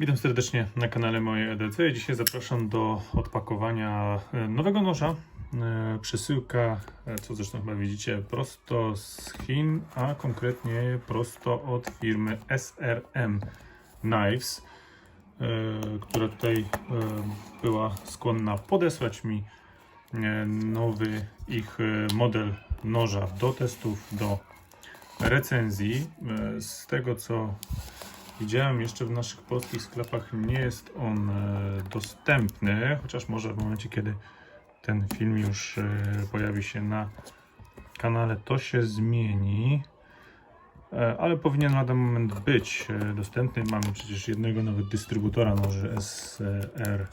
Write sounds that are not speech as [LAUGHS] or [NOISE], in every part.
Witam serdecznie na kanale mojej EDC. Dzisiaj zapraszam do odpakowania e, nowego noża. E, Przesyłka, e, co zresztą chyba widzicie, prosto z Chin, a konkretnie prosto od firmy SRM Knives, która tutaj była skłonna podesłać mi nowy ich model noża do testów, do recenzji. Z tego co Widziałem jeszcze w naszych polskich sklepach nie jest on e, dostępny, chociaż może w momencie, kiedy ten film już e, pojawi się na kanale, to się zmieni. E, Ale powinien na ten moment być dostępny. Mamy przecież jednego nawet dystrybutora noży SRM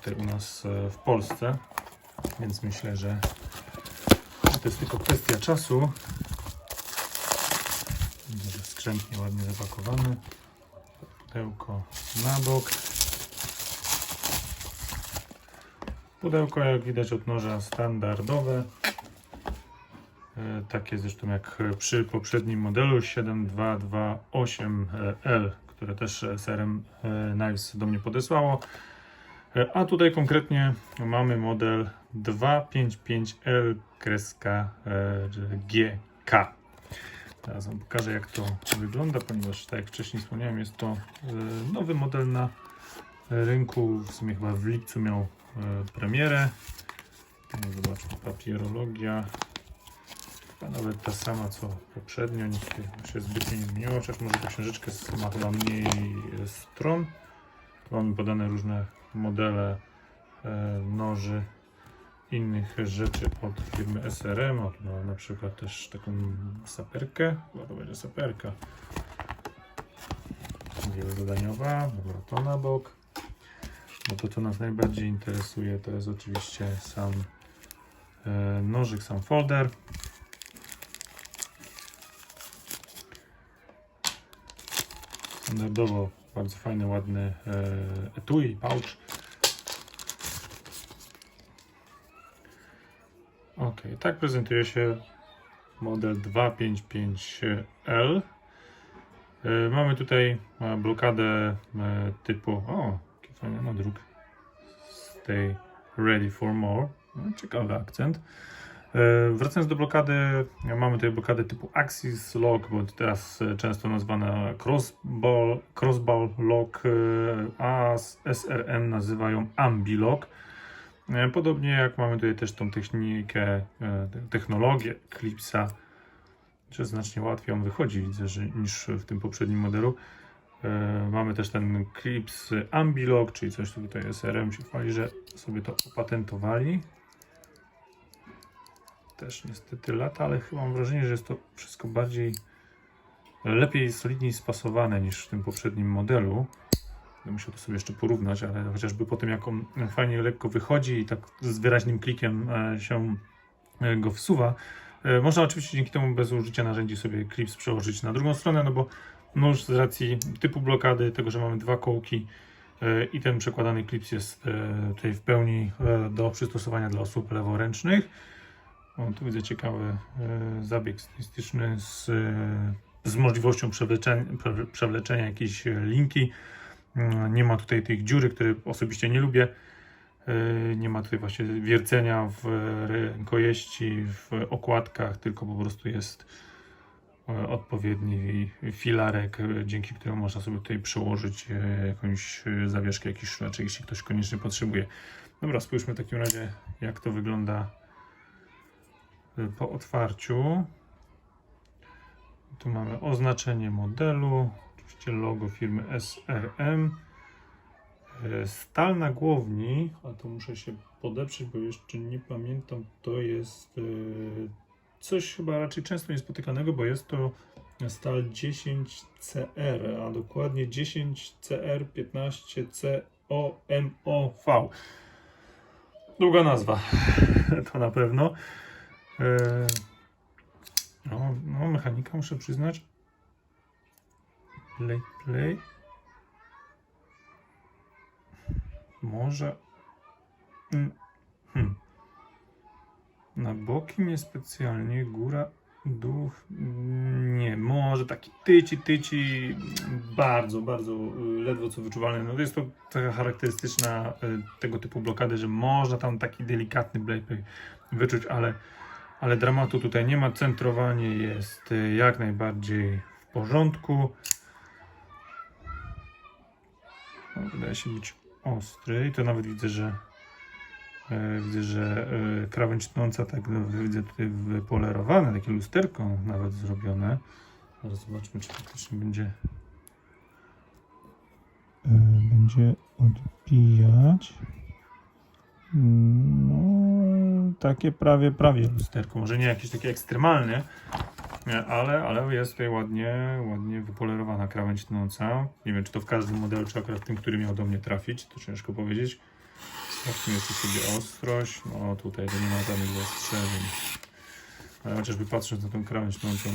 tutaj u nas w Polsce, więc myślę, że to jest tylko kwestia czasu. Widzę, że skrzętnie, ładnie zapakowane. Pudełko na bok. Pudełko, jak widać od noża, standardowe. E, Takie zresztą jak przy poprzednim modelu 7228L, które też e, Knives do mnie podesłało. E, A tutaj konkretnie mamy model 255L kreska e, GK. Teraz Wam pokażę jak to wygląda, ponieważ tak jak wcześniej wspomniałem, jest to e, nowy model na rynku. W sumie chyba w lipcu miał e, premierę. Zobaczmy, papierologia. Chyba nawet ta sama co poprzednio, nic się- zbytnio nie zmieniło, chociaż może ta książeczka ma chyba mniej e, stron. Tu mamy podane różne modele noży innych rzeczy od firmy SRM. O, tu mamy na przykład też taką saperkę. Chyba to będzie saperka. Wielozadaniowa. Dobra, to na bok. No to co nas najbardziej interesuje to jest oczywiście sam e, nożyk, sam folder. Standardowo bardzo fajny, ładny e, etui, pouch. Ok, tak prezentuje się model 255L. E, Mamy tutaj e, blokadę e, typu. O, jaki fajny nadruk. Stay ready for more. No, Ciekawy akcent. Wracając do blokady, mamy tutaj blokadę typu Axis Lock, bo teraz często nazwana Crossball, crossball Lock, a z SRM nazywają Ambi Lock. E, Podobnie jak mamy tutaj też tą technikę, e, te- technologię Clipsa, że znacznie łatwiej on wychodzi, widzę, że niż w tym poprzednim modelu. E, Mamy też ten Clips Ambilog, czyli coś co tutaj SRM się chwali, że sobie to opatentowali. Też niestety lata, ale chyba mam wrażenie, że jest to wszystko bardziej lepiej, solidniej spasowane niż w tym poprzednim modelu. Będę musiał to sobie jeszcze porównać, ale chociażby po tym, jak on fajnie lekko wychodzi i tak z wyraźnym klikiem e, się e, go wsuwa. E, Można oczywiście dzięki temu bez użycia narzędzi sobie klips przełożyć na drugą stronę, no bo nóż z racji typu blokady, tego, że mamy dwa kołki i ten przekładany klips jest tutaj w pełni do przystosowania dla osób leworęcznych. O, tu widzę ciekawy zabieg stylistyczny z, z możliwością przewleczenia, prze- przewleczenia jakiejś linki. Mm, Nie ma tutaj tych dziury, które osobiście nie lubię. Yy, Nie ma tutaj właśnie wiercenia w rękojeści, w okładkach, tylko po prostu jest e, odpowiedni filarek, e, dzięki któremu można sobie tutaj przełożyć e, jakąś zawieszkę, jakiś szlaczek, jeśli ktoś koniecznie potrzebuje. Dobra, spójrzmy w takim razie, jak to wygląda po otwarciu. Tu mamy oznaczenie modelu, oczywiście logo firmy SRM. E, Stal na głowni, a to muszę się podeprzeć, bo jeszcze nie pamiętam, to jest e, coś chyba raczej często niespotykanego, bo jest to stal 10CR, a dokładnie 10CR15COMOV. Długa nazwa, [LAUGHS] to na pewno. No, no, mechanika muszę przyznać. Play, play. Może. Mm, Hmm. Na boki niespecjalnie, góra Duch, mm, nie, może taki tyci, tyci, bardzo, bardzo y, ledwo co wyczuwalny. No jest to taka charakterystyczna y, tego typu blokady, że można tam taki delikatny blade wyczuć, ale, ale dramatu tutaj nie ma. Centrowanie jest y, jak najbardziej w porządku. No, wydaje się być ostry i to nawet widzę, że e, widzę, że e, krawędź tnąca tak no, widzę tutaj wypolerowane, takie lusterko nawet zrobione. Zaraz zobaczmy, czy faktycznie będzie e, będzie odbijać. No, takie prawie, prawie lusterko. Może nie jakieś takie ekstremalne, nie, ale, ale jest tutaj ładnie, ładnie wypolerowana krawędź tnąca. Nie wiem, czy to w każdym modelu, czy akurat w tym, który miał do mnie trafić, to ciężko powiedzieć. Sprawdźmy jeszcze sobie ostrość. No tutaj to nie ma żadnych zastrzeżeń. Ale chociażby patrząc na tą krawędź tnącą,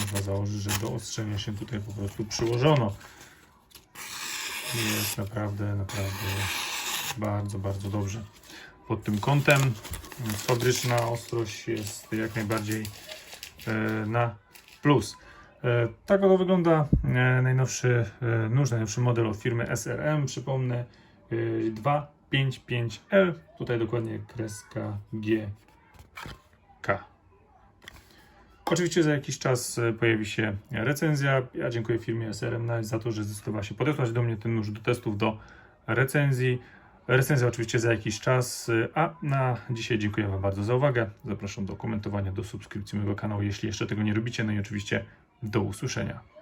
można założyć, że do ostrzenia się tutaj po prostu przyłożono. Jest naprawdę, naprawdę bardzo, bardzo dobrze. Pod tym kątem fabryczna ostrość jest jak najbardziej e, na plus. E, Tak oto wygląda e, najnowszy nóż, najnowszy model od firmy SRM. Przypomnę e, 255L, tutaj dokładnie kreska GK. Oczywiście za jakiś czas pojawi się recenzja. Ja dziękuję firmie SRM za to, że zdecydowała się podesłać do mnie ten nóż do testów do recenzji. Recenzja oczywiście za jakiś czas, a na dzisiaj dziękuję Wam bardzo za uwagę. Zapraszam do komentowania, do subskrypcji mojego kanału, jeśli jeszcze tego nie robicie. No i oczywiście do usłyszenia.